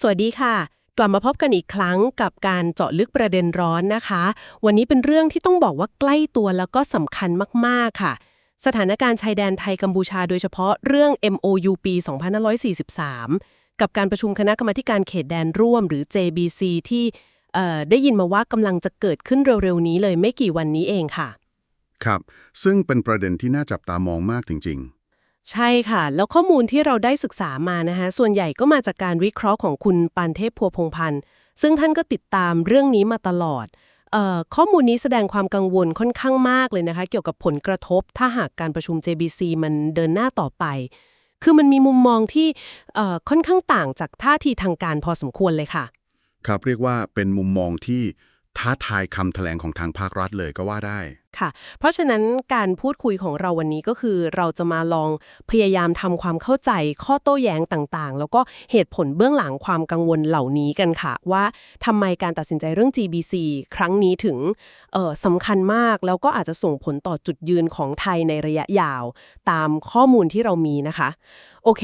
สวัสดีค่ะ กลับมาพบกันอีกครั้งกับการเจาะลึกประเด็นร้อนนะคะ วันนี้เป็นเรื่องที่ต้องบอกว่าใกล้ตัวแล้วก็สำคัญมากๆค่ะ สถานการณ์ชายแดนไทยกัมพูชาโดยเฉพาะเรื่อง MOU ปี 2543 กับการประชุมคณะกรรมาการเขตแดนร่วมหรือ JBC ที่ได้ยินมาว่ากำลังจะเกิดขึ้นเร็วๆนี้เลยไม่กี่วันนี้เองค่ะ ครับ ซึ่งเป็นประเด็นที่น่าจับตามองมากจริงๆ ใช่ค่ะ แล้วข้อมูลที่เราได้ศึกษามานะคะส่วนใหญ่ก็มาจากการวิเคราะห์ของคุณปานเทพพัวพงพันธ์ซึ่งท่านก็ติดตามเรื่องนี้มาตลอดออข้อมูลนี้แสดงความกังวลค่อนข้างมากเลยนะคะ เกี่ยวกับผลกระทบ ถ้าหากการประชุม JBC มันเดินหน้าต่อไป คือมันมีมุมมองที่ค่อนข้างต่างจากท่าทีทางการพอสมควรเลยค่ะ ครับเรียกว่าเป็นมุมมองที่ ท้าทายคำแถลงของทางภาครัฐเลยก็ว่าได้ ค่ะ เพราะฉะนั้นการพูดคุยของเราวันนี้ก็คือเราจะมาลองพยายามทำความเข้าใจข้อโต้แย้งต่างๆ แล้วก็เหตุผลเบื้องหลังความกังวลเหล่านี้กันค่ะ ว่าทำไมการตัดสินใจเรื่อง GBC ครั้งนี้ถึงออสำคัญมาก แล้วก็อาจจะส่งผลต่อจุดยืนของไทยในระยะยาว ตามข้อมูลที่เรามีนะคะโอเค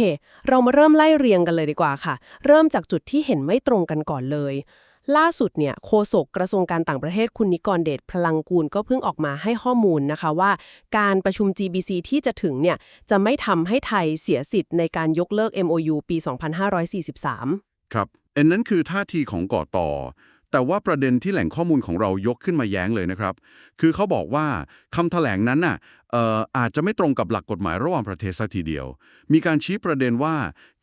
เรามาเริ่มไล่เรียงกันเลยดีกว่าค่ะ เริ่มจากจุดที่เห็นไม่ตรงกันก่อนเลย ล่าสุดเนี่ยโฆษกกระทรวงการต่างประเทศคุณนิกรเดชพลังกูลก็เพิ่งออกมาให้ข้อมูลนะคะว่า การประชุม GBC ที่จะถึงเนี่ยจะไม่ทำให้ไทยเสียสิทธิ์ในการยกเลิก MOU ปี 2543 ครับอันนั้นคือท่าทีของก่อต่อ แต่ว่าประเด็นที่แหล่งข้อมูลของเรายกขึ้นมาแย้งเลยนะครับ คือเขาบอกว่าคำแถลงนั้นน่ะเอ่ออาจจะไม่ตรงกับหลักกฎหมายระหว่างประเทศสักทีเดียว มีการชี้ประเด็นว่า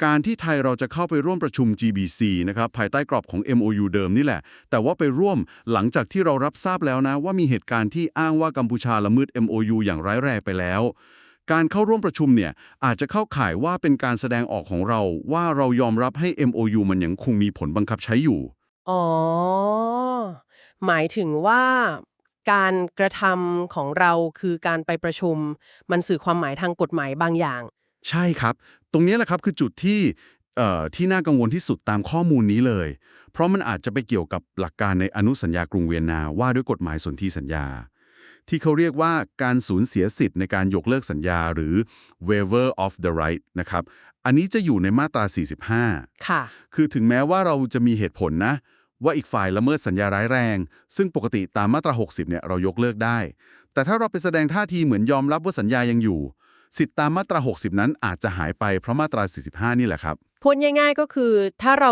การที่ไทยเราจะเข้าไปร่วมประชุม GBC นะครับภายใต้กรอบของ MOU เดิมนี่แหละ แต่ว่าไปร่วมหลังจากที่เรารับทราบแล้วนะ ว่ามีเหตุการณ์ที่อ้างว่ากัมพูชาละเมิด MOU อย่างร้ายแรงไปแล้วการเข้าร่วมประชุมเนี่ยอาจจะเข้าข่ายว่าเป็นการแสดงออกของเราว่าเรายอมรับให้ MOU มันยังคงมีผลบังคับใช้อยู่ อ๋อ หมายถึงว่าการกระทำของเราคือการไปประชุม มันสื่อความหมายทางกฎหมายบางอย่าง ใช่ครับ ตรงนี้แหละครับคือจุดที่เอ่อที่น่ากังวลที่สุดตามข้อมูลนี้เลย เพราะมันอาจจะไปเกี่ยวกับหลักการในอนุสัญญากรุงเวียนนาว่าด้วยกฎหมายสนธิสัญญา ที่เขาเรียกว่าการสูญเสียสิทธิ์ในการยกเลิกสัญญาหรือ waiver of the right นะครับ อันนี้จะอยู่ในมาตรา 45 ค่ะ คือถึงแม้ว่าเราจะมีเหตุผลนะ ว่าอีกฝ่ายละเมิดสัญญาร้ายแรง ซึ่งปกติตามมาตรา 60 เนี่ยเรายกเลิกได้ แต่ถ้าเราไปแสดงท่าทีเหมือนยอมรับว่าสัญญายังอยู่ สิทธิตามมาตรา 60 นั้นอาจจะหายไปเพราะมาตรา 45 นี่แหละครับพูดง่ายๆก็คือถ้าเรา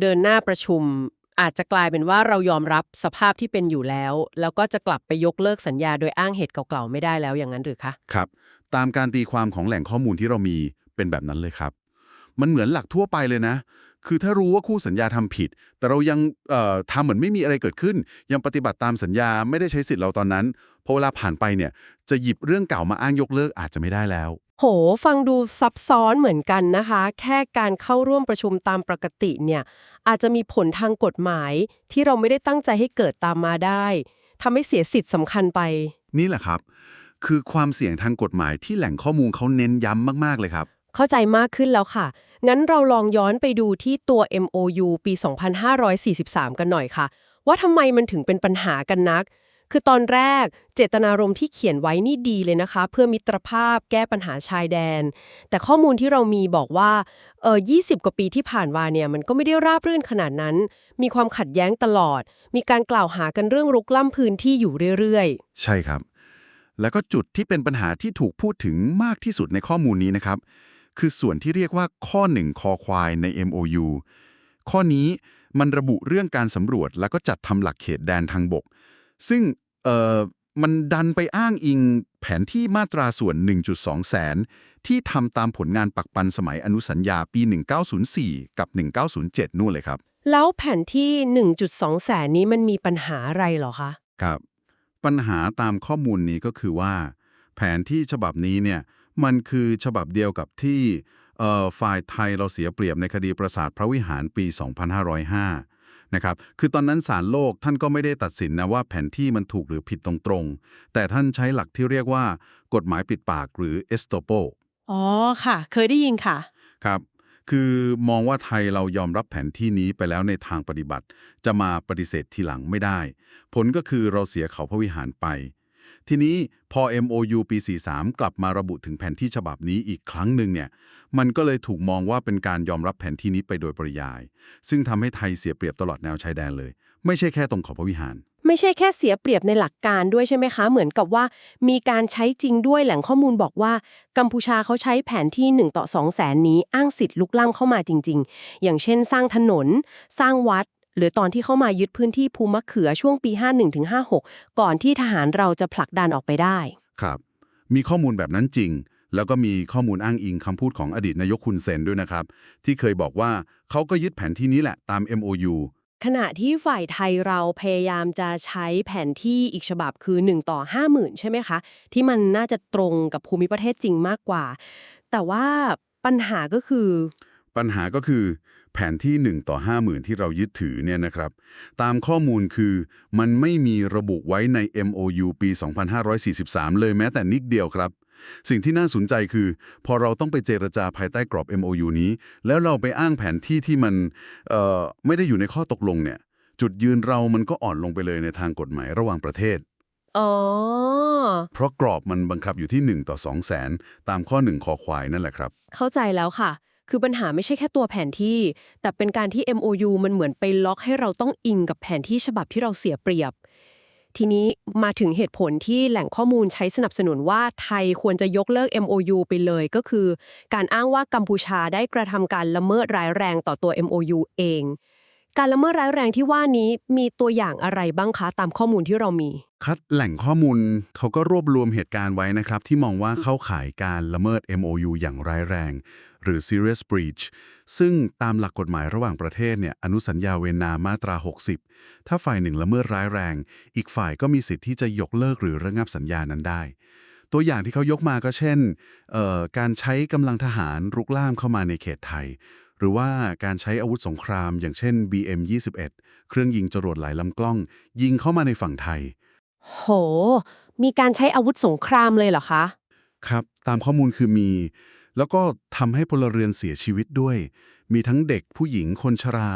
เดินหน้าประชุม อาจจะกลายเป็นว่าเรายอมรับสภาพที่เป็นอยู่แล้ว แล้วก็จะกลับไปยกเลิกสัญญาโดยอ้างเหตุเก่าๆไม่ได้แล้วอย่างนั้นหรือคะครับ ตามการตีความของแหล่งข้อมูลที่เรามีเป็นแบบนั้นเลยครับ มันเหมือนหลักทั่วไปเลยนะ คือถ้ารู้ว่าคู่สัญญาทำผิด แต่เรายังเอ่อทำเหมือนไม่มีอะไรเกิดขึ้น ยังปฏิบัติตามสัญญาไม่ได้ใช้สิทธิ์เราตอนนั้นพอเวลาผ่านไปเนี่ยจะหยิบเรื่องเก่ามาอ้างยกเลิกอาจจะไม่ได้แล้ว โห ฟังดูซับซ้อนเหมือนกันนะคะ แค่การเข้าร่วมประชุมตามปกติเนี่ยอาจจะมีผลทางกฎหมาย ที่เราไม่ได้ตั้งใจให้เกิดตามมาได้ทำให้เสียสิทธิ์สำคัญไป นี่แหละครับ คือความเสี่ยงทางกฎหมายที่แหล่งข้อมูลเขาเน้นย้ำมากๆเลยครับ เข้าใจมากขึ้นแล้วค่ะ งั้นเราลองย้อนไปดูที่ตัว MOU ปี 2543 กันหน่อยค่ะ ว่าทำไมมันถึงเป็นปัญหากันนัก คือตอนแรกเจตนารมณ์ที่เขียนไว้นี่ดีเลยนะคะ เพื่อมิตรภาพแก้ปัญหาชายแดน แต่ข้อมูลที่เรามีบอกว่าเออ20 กว่าปีที่ผ่านมาเนี่ยมันก็ไม่ได้ราบรื่นขนาดนั้น มีความขัดแย้งตลอด มีการกล่าวหากันเรื่องรุกล้ำพื้นที่อยู่เรื่อยๆ ใช่ครับแล้วก็จุดที่เป็นปัญหาที่ถูกพูดถึงมากที่สุดในข้อมูลนี้นะครับ คือส่วนที่เรียกว่าข้อ 1 คอควายใน MOU ข้อนี้มันระบุเรื่องการสำรวจแล้วก็จัดทำหลักเขตแดนทางบก ซึ่งเอ่อมันดันไปอ้างอิงแผนที่มาตราส่วน 1.2 แสน ที่ทำตามผลงานปักปันสมัยอนุสัญญาปี 1904 กับ 1907 นู่นเลยครับๆแล้วแผนที่ 1.2 แสนนี้มันมีปัญหาอะไรเหรอคะ ครับ ปัญหาตามข้อมูลนี้ก็คือว่า แผนที่ฉบับนี้เนี่ย มันคือฉบับเดียวกับที่เอ่อฝ่ายไทยเราเสียเปรียบในคดีปราสาทพระวิหารปี 2505 นะครับ คือตอนนั้นศาลโลกท่านก็ไม่ได้ตัดสินนะว่าแผนที่มันถูกหรือผิดตรงๆ แต่ท่านใช้หลักที่เรียกว่า กฎหมายปิดปากหรือ estopo อ๋อค่ะ เคยได้ยินค่ะ ครับ คือมองว่าไทยเรายอมรับแผนที่นี้ไปแล้วในทางปฏิบัติ จะมาปฏิเสธทีหลังไม่ได้ ผลก็คือเราเสียเขาพระวิหารไป ทีนี้พอ MOU ปี 43 กลับมาระบุถึงแผนที่ฉบับนี้อีกครั้งหนึ่งเนี่ย มันก็เลยถูกมองว่าเป็นการยอมรับแผนที่นี้ไปโดยปริยาย ซึ่งทำให้ไทยเสียเปรียบตลอดแนวชายแดนเลย ไม่ใช่แค่ตรงขอบพระวิหาร ไม่ใช่แค่เสียเปรียบในหลักการด้วยใช่ไหมคะ เหมือนกับว่า มีการใช้จริงด้วยแหล่งข้อมูลบอกว่า กัมพูชาเขาใช้แผนที่1ต่อ2แสนนี้อ้างสิทธิ์ลุกล้ำเข้ามาจริง ๆ อย่างเช่น สร้างถนน สร้างวัด หรือตอนที่เข้ามายึดพื้นที่ภูมะเขือช่วงปี 51-56 ก่อนที่ทหารเราจะผลักดันออกไปได้ ครับ มีข้อมูลแบบนั้นจริง แล้วก็มีข้อมูลอ้างอิงคำพูดของอดีตนายกคุณเซนด้วยนะครับ ที่เคยบอกว่าเขาก็ยึดแผนที่นี้แหละตาม MOU ขณะที่ฝ่ายไทยเราพยายามจะใช้แผนที่อีกฉบับคือ 1 ต่อ 50,000 ใช่ไหมคะ ที่มันน่าจะตรงกับภูมิประเทศจริงมากกว่า แต่ว่าปัญหาก็คือ ปัญหาก็คือ แผนที่ 1 ต่อ 50,000 ที่เรายึดถือเนี่ยนะครับ ตามข้อมูลคือมันไม่มีระบุไว้ใน MOU ปี 2543 เลยแม้แต่นิดเดียวครับ สิ่งที่น่าสนใจคือ พอเราต้องไปเจรจาภายใต้กรอบ MOU นี้ แล้วเราไปอ้างแผนที่ที่มันเอ่อไม่ได้อยู่ในข้อตกลงเนี่ย จุดยืนเรามันก็อ่อนลงไปเลยในทางกฎหมายระหว่างประเทศอ๋อเพราะกรอบมันบังคับอยู่ที่ 1 ต่อ2แสนตามข้อ1คอควายนั่นแหละครับ เข้าใจแล้วค่ะ คือปัญหาไม่ใช่แค่ตัวแผนที่ แต่เป็นการที่ MOU มันเหมือนไปล็อกให้เราต้องอิงกับแผนที่ฉบับที่เราเสียเปรียบ ทีนี้มาถึงเหตุผลที่แหล่งข้อมูลใช้สนับสนุนว่าไทยควรจะยกเลิก MOU ไปเลยก็คือ การอ้างว่ากัมพูชาได้กระทำการละเมิดร้ายแรงต่อตัว MOU เอง การละเมิดร้ายแรงที่ว่านี้มีตัวอย่างอะไรบ้างคะตามข้อมูลที่เรามี คัดแหล่งข้อมูลเขาก็รวบรวมเหตุการณ์ไว้นะครับ ที่มองว่าเข้าข่ายการละเมิด MOU อย่างร้ายแรง หรือ serious breach ซึ่งตามหลักกฎหมายระหว่างประเทศเนี่ยอนุสัญญาเวนามาตรา 60 ถ้าฝ่ายหนึ่งละเมิดร้ายแรง อีกฝ่ายก็มีสิทธิ์ที่จะยกเลิกหรือระงับสัญญานั้นได้ ตัวอย่างที่เขายกมาก็เช่นเอ่อการใช้กำลังทหารรุกล่ามเข้ามาในเขตไทย หรือว่าการใช้อาวุธสงคราม อย่างเช่น BM21 เครื่องยิงจรวดหลายลำกล้อง ยิงเข้ามาในฝั่งไทย โห มีการใช้อาวุธสงครามเลยเหรอคะ ครับ ตามข้อมูลคือมี แล้วก็ทำให้พลเรือนเสียชีวิตด้วย มีทั้งเด็กผู้หญิงคนชรา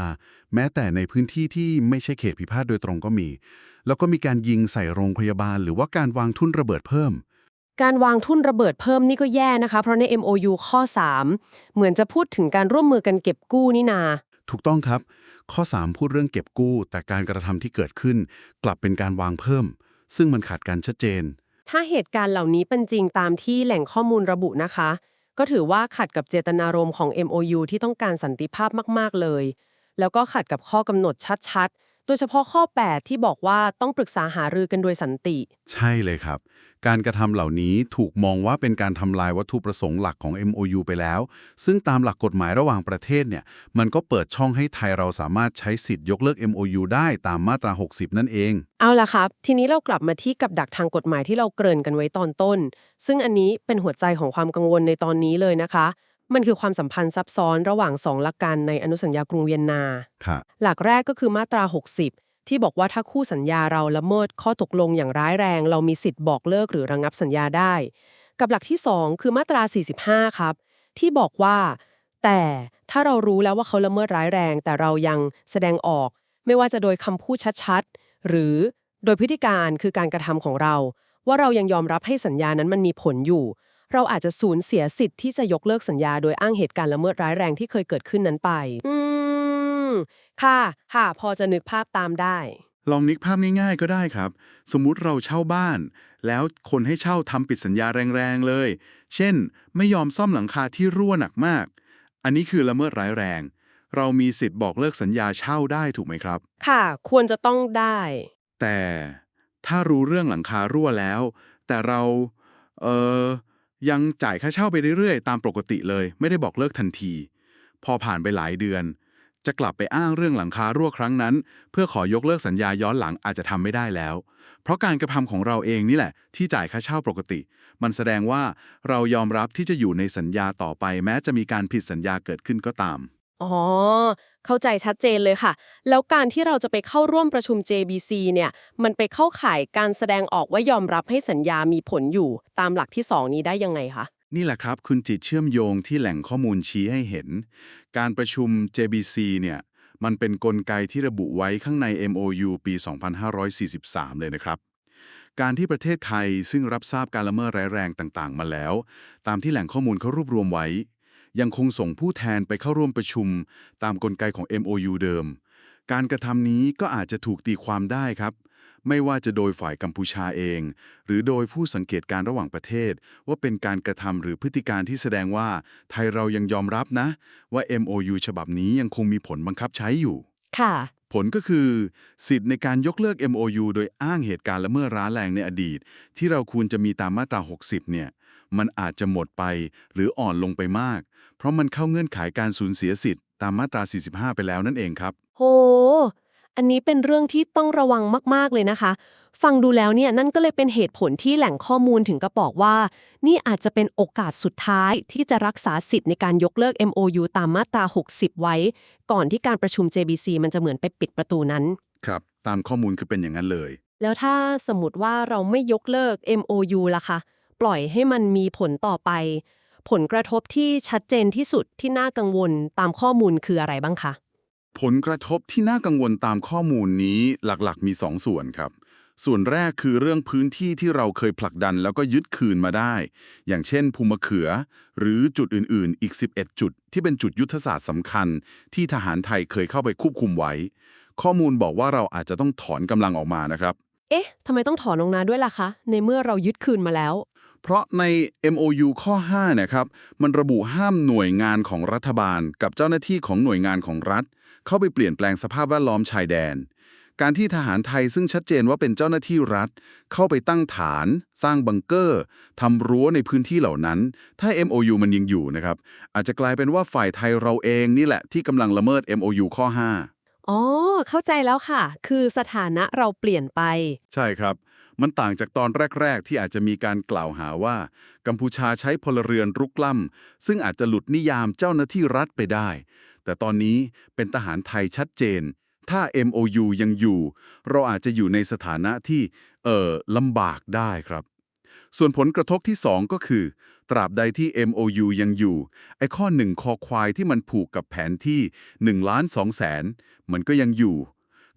แม้แต่ในพื้นที่ที่ไม่ใช่เขตพิพาทโดยตรงก็มี แล้วก็มีการยิงใส่โรงพยาบาล หรือว่าการวางทุ่นระเบิดเพิ่ม การวางทุ่นระเบิดเพิ่มนี่ก็แย่นะคะ เพราะใน MOU ข้อ 3 เหมือนจะพูดถึงการร่วมมือกันเก็บกู้นี่นาถูกต้องครับ ข้อ 3 พูดเรื่องเก็บกู้ แต่การกระทำที่เกิดขึ้น กลับเป็นการวางเพิ่ม ซึ่งมันขาดการชัดเจน ถ้าเหตุการณ์เหล่านี้เป็นจริงตามที่แหล่งข้อมูลระบุนะคะ ก็ถือว่าขัดกับเจตนารมณ์ของ MOU ที่ต้องการสันติภาพมาก ๆ เลย แล้วก็ขัดกับข้อกำหนดชัดๆ โดยเฉพาะข้อ 8 ที่บอกว่าต้องปรึกษาหารือกันโดยสันติ ใช่เลยครับ การกระทำเหล่านี้ถูกมองว่าเป็นการทำลายวัตถุประสงค์หลักของ MOU ไปแล้ว ซึ่งตามหลักกฎหมายระหว่างประเทศเนี่ย มันก็เปิดช่องให้ไทยเราสามารถใช้สิทธิ์ยกเลิก MOU ได้ตามมาตรา 60 นั่นเอง เอาล่ะครับ ทีนี้เรากลับมาที่กับดักทางกฎหมายที่เราเกริ่นกันไว้ตอนต้น ซึ่งอันนี้เป็นหัวใจของความกังวลในตอนนี้เลยนะคะ มันคือความสัมพันธ์ซับซ้อนระหว่างสองหลักการในอนุสัญญากรุงเวียนนา ค่ะ หลักแรกก็คือมาตรา 60 ที่บอกว่าถ้าคู่สัญญาเราละเมิดข้อตกลงอย่างร้ายแรง เรามีสิทธิ์บอกเลิกหรือระงับสัญญาได้ กับหลักที่ 2 คือมาตรา 45 ครับ ที่บอกว่า แต่ถ้าเรารู้แล้วว่าเขาละเมิดร้ายแรง แต่เรายังแสดงออก ไม่ว่าจะโดยคำพูดชัดๆ หรือโดยพฤติการคือการกระทำของเรา ว่าเรายังยอมรับให้สัญญานั้นมันมีผลอยู่ เราอาจจะสูญเสียสิทธิ์ที่จะยกเลิกสัญญาโดยอ้างเหตุการณ์ละเมิดร้ายแรงที่เคยเกิดขึ้นนั้นไป อืม ค่ะ ค่ะ พอจะนึกภาพตามได้ ลองนึกภาพง่ายๆก็ได้ครับ สมมุติเราเช่าบ้าน แล้วคนให้เช่าทำปิดสัญญาแรงๆเลย เช่น ไม่ยอมซ่อมหลังคาที่รั่วหนักมาก อันนี้คือละเมิดร้ายแรง เรามีสิทธิ์บอกเลิกสัญญาเช่าได้ถูกไหมครับ ค่ะ ควรจะต้องได้ แต่ถ้ารู้เรื่องหลังคารั่วแล้ว แต่เรา เออ ยังจ่ายค่าเช่าไปเรื่อยๆ ตามปกติเลย ไม่ได้บอกเลิกทันที พอผ่านไปหลายเดือน จะกลับไปอ้างเรื่องหลังคารั่วครั้งนั้น เพื่อขอยกเลิกสัญญาย้อนหลังอาจจะทำไม่ได้แล้ว เพราะการกระทำของเราเองนี่แหละ ที่จ่ายค่าเช่าปกติ มันแสดงว่าเรายอมรับที่จะอยู่ในสัญญาต่อไป แม้จะมีการผิดสัญญาเกิดขึ้นก็ตามอ๋อ เข้าใจชัดเจนเลยค่ะ แล้วการที่เราจะไปเข้าร่วมประชุม JBC เนี่ย มันไปเข้าข่ายการแสดงออกว่ายอมรับให้สัญญามีผลอยู่ ตามหลักที่ 2 นี้ได้ยังไงคะ นี่แหละครับ คุณจิตเชื่อมโยงที่แหล่งข้อมูลชี้ให้เห็น การประชุม JBC เนี่ยมันเป็นนกลไกที่ระบุไว้ข้างใน MOU ปี 2543 เลยนะครับ การที่ประเทศไทยซึ่งรับทราบการละเมิดร้ายแรงต่าง ๆ มาแล้ว ตามที่แหล่งข้อมูลเขารวบรวมไว้ ยังคงส่งผู้แทนไปเข้าร่วมประชุม ตามกลไกของ MOU เดิม การกระทำนี้ก็อาจจะถูกตีความได้ครับ ไม่ว่าจะโดยฝ่ายกัมพูชาเอง หรือโดยผู้สังเกตการระหว่างประเทศ ว่าเป็นการกระทำหรือพฤติการที่แสดงว่าไทยเรายังยอมรับนะ ว่า MOU ฉบับนี้ยังคงมีผลบังคับใช้อยู่ ค่ะ ผลก็คือ สิทธิ์ในการยกเลิก MOU โดยอ้างเหตุการณ์ละเมิดร้ายแรงในอดีต ที่เราควรจะมีตามมาตรา 60 เนี่ย มันอาจจะหมดไปหรืออ่อนลงไปมาก เพราะมันเข้าเงื่อนไขการสูญเสียสิทธิ์ตามมาตรา 45 ไปแล้วนั่นเองครับ โห อันนี้เป็นเรื่องที่ต้องระวังมากๆเลยนะคะ ฟังดูแล้วเนี่ยนั่นก็เลยเป็นเหตุผลที่แหล่งข้อมูลถึงกับบอกว่า นี่อาจจะเป็นโอกาสสุดท้ายที่จะรักษาสิทธิ์ในการยกเลิก MOU ตามมาตรา 60 ไว้ ก่อนที่การประชุม JBC มันจะเหมือนไปปิดประตูนั้น ครับ ตามข้อมูลคือเป็นอย่างนั้นเลย แล้วถ้าสมมติว่าเราไม่ยกเลิก MOU ล่ะคะ ปล่อยให้มันมีผลต่อไป ผลกระทบที่ชัดเจนที่สุดที่น่ากังวลตามข้อมูลคืออะไรบ้างคะผลกระทบที่น่ากังวลตามข้อมูลนี้หลักๆ มี 2ส่วนครับ ส่วนแรกคือเรื่องพื้นที่ที่เราเคยผลักดันแล้วก็ยึดคืนมาได้ อย่างเช่น ภูมะเขือ หรือจุดอื่นๆ อีก 11 จุด ที่เป็นจุดยุทธศาสตร์สำคัญ ที่ทหารไทยเคยเข้าไปควบคุมไว้ ข้อมูลบอกว่าเราอาจจะต้องถอนกำลังออกมานะครับ เอ๊ะทำไมต้องถอนออกมาด้วยล่ะคะ ในเมื่อเรายึดคืนมาแล้ว เพราะใน MOU ข้อ5นะครับมันระบุห้ามหน่วยงานของรัฐบาล กับเจ้าหน้าที่ของหน่วยงานของรัฐ เข้าไปเปลี่ยนแปลงสภาพแวดล้อมชายแดน การที่ทหารไทยซึ่งชัดเจนว่าเป็นเจ้าหน้าที่รัฐ เข้าไปตั้งฐาน สร้างบังเกอร์ทำรั้วในพื้นที่เหล่านั้น ถ้า MOU มันยังอยู่นะครับอาจจะกลายเป็นว่าฝ่ายไทยเราเองนี่แหละที่กำลังละเมิด MOU ข้อ 5อ๋อ เข้าใจแล้วค่ะ คือสถานะเราเปลี่ยนไป ใช่ครับ มันต่างจากตอนแรก ๆ ที่อาจจะมีการกล่าวหาว่า กัมพูชาใช้พลเรือนรุกล้ำซึ่งอาจจะหลุดนิยามเจ้าหน้าที่รัฐไปได้ แต่ตอนนี้เป็นทหารไทยชัดเจน ถ้า MOU ยังอยู่ เราอาจจะอยู่ในสถานะที่ เอ่อลำบากได้ครับ ส่วนผลกระทบที่ 2 ก็คือ ตราบใดที่ MOU ยังอยู่ ไอ้ข้อหนึ่งคอควายที่มันผูกกับแผนที่1ล้าน2แสนมันก็ยังอยู่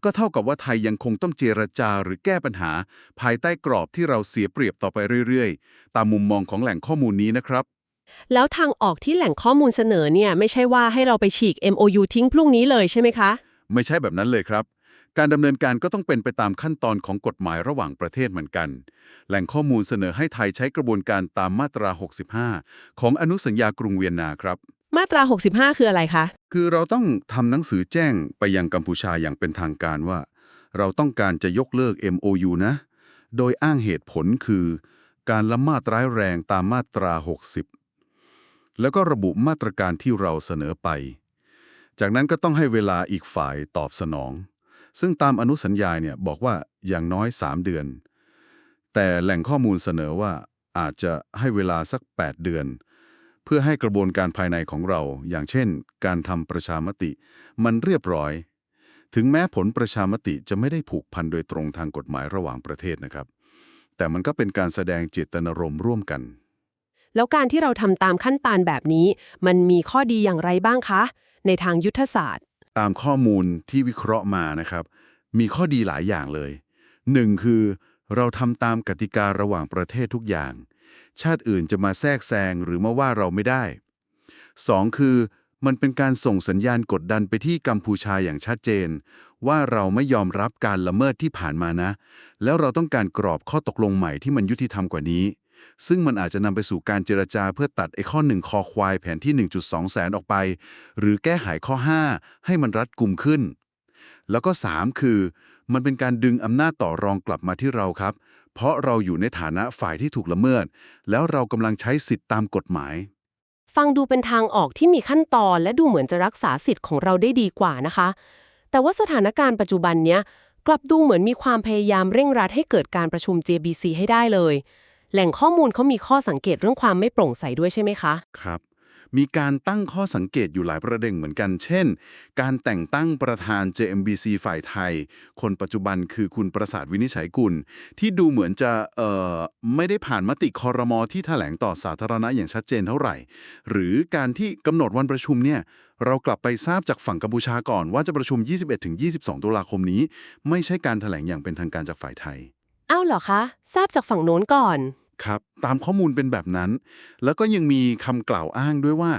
ก็เท่ากับว่าไทยยังคงต้องเจรจาหรือแก้ปัญหา ภายใต้กรอบที่เราเสียเปรียบต่อไปเรื่อยๆ ตามมุมมองของแหล่งข้อมูลนี้นะครับ แล้วทางออกที่แหล่งข้อมูลเสนอเนี่ยไม่ใช่ว่าให้เราไปฉีก MOU ทิ้งพรุ่งนี้เลยใช่ไหมคะ ไม่ใช่แบบนั้นเลยครับการดำเนินการก็ต้องเป็นไปตามขั้นตอนของกฎหมายระหว่างประเทศเหมือนกัน แหล่งข้อมูลเสนอให้ไทยใช้กระบวนการตามมาตรา 65 ของอนุสัญญากรุงเวียนนาครับ มาตรา 65 คืออะไรคะ คือเราต้องทำหนังสือแจ้งไปยังกัมพูชาอย่างเป็นทางการว่า เราต้องการจะยกเลิก MOU นะ โดยอ้างเหตุผลคือ การละมิดร้ายแรงตามมาตรา 60 แล้วก็ระบุมาตรการที่เราเสนอไป จากนั้นก็ต้องให้เวลาอีกฝ่ายตอบสนอง ซึ่งตามอนุสัญญาเนี่ยบอกว่าอย่างน้อย 3 เดือน แต่แหล่งข้อมูลเสนอว่าอาจจะให้เวลาสัก 8 เดือน พื่อให้กระบวนการภายในของเรา อย่างเช่น การทำประชามติ มันเรียบร้อย ถึงแม้ผลประชามติจะไม่ได้ผูกพันโดยตรงทางกฎหมายระหว่างประเทศนะครับ แต่มันก็เป็นการแสดงเจตนารมณ์ร่วมกัน แล้วการที่เราทำตามขั้นตอนแบบนี้ มันมีข้อดีอย่างไรบ้างคะ ในทางยุทธศาสตร์ ตามข้อมูลที่วิเคราะห์มานะครับ มีข้อดีหลายอย่างเลยหนึ่งคือเราทำตามกติการะหว่างประเทศทุกอย่าง ชาติอื่นจะมาแทรกแซงหรือมาว่าเราไม่ได้ 2. คือ มันเป็นการส่งสัญญาณกดดันไปที่กัมพูชาอย่างชัดเจน ว่าเราไม่ยอมรับการละเมิดที่ผ่านมานะ แล้วเราต้องการกรอบข้อตกลงใหม่ที่มันยุติธรรมกว่านี้ ซึ่งมันอาจจะนำไปสู่การเจรจาเพื่อตัดไอ้ข้อหนึ่งคอควายแผนที่ 1.2 แสนออกไป หรือแก้ไขข้อ 5 ให้มันรัดกุมขึ้น แล้วก็ 3 คือ มันเป็นการดึงอำนาจต่อรองกลับมาที่เราครับ เพราะเราอยู่ในฐานะฝ่ายที่ถูกละเมิด แล้วเรากำลังใช้สิทธิตามกฎหมาย ฟังดูเป็นทางออกที่มีขั้นตอนและดูเหมือนจะรักษาสิทธิ์ของเราได้ดีกว่านะคะ แต่ว่าสถานการณ์ปัจจุบันเนี้ยกลับดูเหมือนมีความพยายามเร่งรัดให้เกิดการประชุม JBC ให้ได้เลย แหล่งข้อมูลเขามีข้อสังเกตเรื่องความไม่โปร่งใสด้วยใช่ไหมคะ ครับ มีการตั้งข้อสังเกตอยู่หลายประเด็นเหมือนกัน เช่น การแต่งตั้งประธาน JMBC ฝ่ายไทย คนปัจจุบันคือคุณประสาทวินิจฉัยกุล ที่ดูเหมือนจะเอ่อไม่ได้ผ่านมติคอรมอที่แถลงต่อสาธารณะอย่างชัดเจนเท่าไหร่ หรือการที่กำหนดวันประชุมเนี่ยเรากลับไปทราบจากฝั่งกัมพูชาก่อนว่าจะประชุม 21-22 ตุลาคมนี้ ไม่ใช่การแถลงอย่างเป็นทางการจากฝ่ายไทย อ้าวเหรอคะ ทราบจากฝั่งโน้นก่อน ครับตามข้อมูลเป็นแบบนั้น แล้วก็ยังมีคำกล่าวอ้างด้วยว่า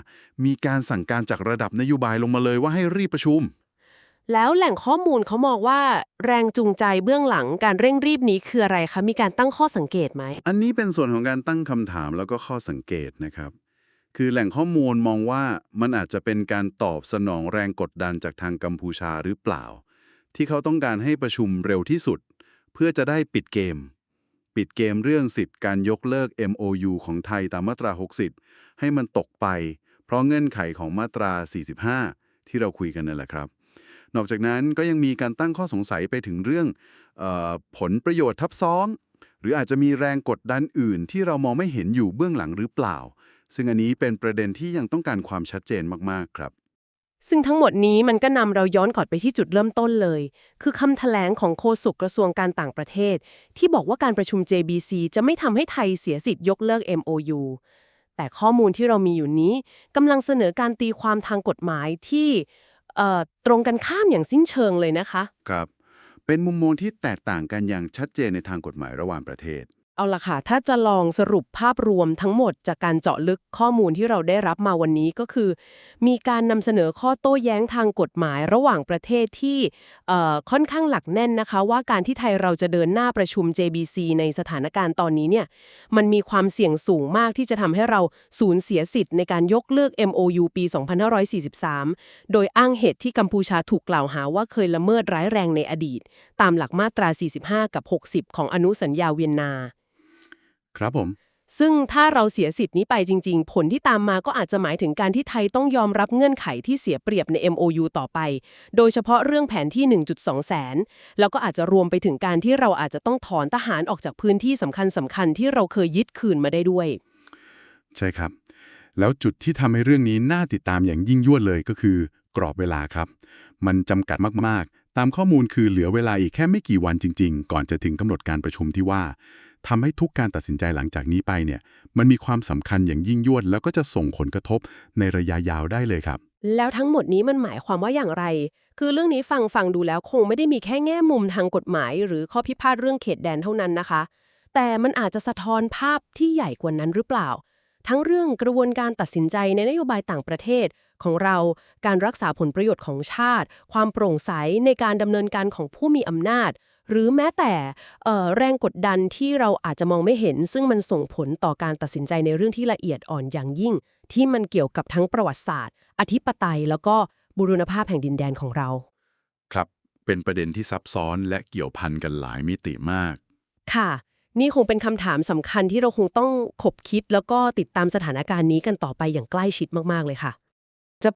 มีการสั่งการจากระดับนโยบายลงมาเลยว่าให้รีบประชุม แล้วแหล่งข้อมูลเขามองว่าแรงจูงใจเบื้องหลังการเร่งรีบนี้คืออะไรคะ มีการตั้งข้อสังเกตไหม อันนี้เป็นส่วนของการตั้งคำถามแล้วก็ข้อสังเกตนะครับ คือแหล่งข้อมูลมองว่ามันอาจจะเป็นการตอบสนองแรงกดดันจากทางกัมพูชาหรือเปล่า ที่เขาต้องการให้ประชุมเร็วที่สุด เพื่อจะได้ปิดเกม ปิดเกมเรื่องสิทธิ์การยกเลิก MOU ของไทยตามมาตรา 60 ให้มันตกไป เพราะเงื่อนไขของมาตรา 45 ที่เราคุยกันนั่นแหละครับ นอกจากนั้นก็ยังมีการตั้งข้อสงสัยไปถึงเรื่องออผลประโยชน์ทับซ้อน หรืออาจจะมีแรงกดดันอื่น ที่เรามองไม่เห็นอยู่เบื้องหลังหรือเปล่า ซึ่งอันนี้เป็นประเด็นที่ยังต้องการความชัดเจนมากๆครับ ซึ่งทั้งหมดนี้มันก็นำเราย้อนกลับไปที่จุดเริ่มต้นเลย คือคำแถลงของโฆษกกระทรวงการต่างประเทศ ที่บอกว่าการประชุม JBC จะไม่ทำให้ไทยเสียสิทธิ์ยกเลิก MOU แต่ข้อมูลที่เรามีอยู่นี้กำลังเสนอการตีความทางกฎหมายที่ตรงกันข้ามอย่างสิ้นเชิงเลยนะคะ ครับ เป็นมุมมองที่แตกต่างกันอย่างชัดเจนในทางกฎหมายระหว่างประเทศ เอาล่ะค่ะ ถ้าจะลองสรุปภาพรวมทั้งหมดจากการเจาะลึกข้อมูลที่เราได้รับมาวันนี้ก็คือ มีการนำเสนอข้อโต้แย้งทางกฎหมายระหว่างประเทศที่เอ่อค่อนข้างหลักแน่นนะคะ ว่าการที่ไทยเราจะเดินหน้าประชุม JBC ในสถานการณ์ตอนนี้เนี่ยมันมีความเสี่ยงสูงมากที่จะทำให้เราสูญเสียสิทธิ์ในการยกเลิก MOU ปี 2543 โดยอ้างเหตุที่กัมพูชาถูกกล่าวหาว่าเคยละเมิดร้ายแรงในอดีต ตามหลักมาตรา 45 กับ 60 ของอนุสัญญาเวียนนา ครับผม ซึ่งถ้าเราเสียสิทธิ์นี้ไปจริง ๆ ผลที่ตามมาก็อาจจะหมายถึงการที่ไทยต้องยอมรับเงื่อนไขที่เสียเปรียบใน MOU ต่อไป โดยเฉพาะเรื่องแผนที่ 1.2 แสน แล้วก็อาจจะรวมไปถึงการที่เราอาจจะต้องถอนทหารออกจากพื้นที่สำคัญสำคัญๆที่เราเคยยึดคืนมาได้ด้วย ใช่ครับ แล้วจุดที่ทำให้เรื่องนี้น่าติดตามอย่างยิ่งยวดเลยก็คือ กรอบเวลาครับ มันจำกัดมากๆ ตามข้อมูลคือเหลือเวลาอีกแค่ไม่กี่วันจริง ๆ ก่อนจะถึงกำหนดการประชุมที่ว่า ทำให้ทุกการตัดสินใจหลังจากนี้ไปเนี่ยมันมีความสำคัญอย่างยิ่งยวด แล้วก็จะส่งผลกระทบในระยะยาวได้เลยครับ แล้วทั้งหมดนี้มันหมายความว่าอย่างไร คือเรื่องนี้ฟังฟังดูแล้วคงไม่ได้มีแค่แง่มุมทางกฎหมาย หรือข้อพิพาทเรื่องเขตแดนเท่านั้นนะคะ แต่มันอาจจะสะท้อนภาพที่ใหญ่กว่านั้นหรือเปล่า ทั้งเรื่องกระบวนการตัดสินใจในนโยบายต่างประเทศของเราการรักษาผลประโยชน์ของชาติ ความโปร่งใสในการดำเนินการของผู้มีอำนาจ หรือแม้แต่เอ่อแรงกดดันที่เราอาจจะมองไม่เห็น ซึ่งมันส่งผลต่อการตัดสินใจในเรื่องที่ละเอียดอ่อนอย่างยิ่ง ที่มันเกี่ยวกับทั้งประวัติศาสตร์ อธิปไตยแล้วก็บูรณภาพแห่งดินแดนของเรา ครับเป็นประเด็นที่ซับซ้อนและเกี่ยวพันกันหลายมิติมาก ค่ะ นี่คงเป็นคำถามสำคัญที่เราคงต้องขบคิด แล้วก็ติดตามสถานการณ์นี้กันต่อไปอย่างใกล้ชิดมากๆเลยค่ะ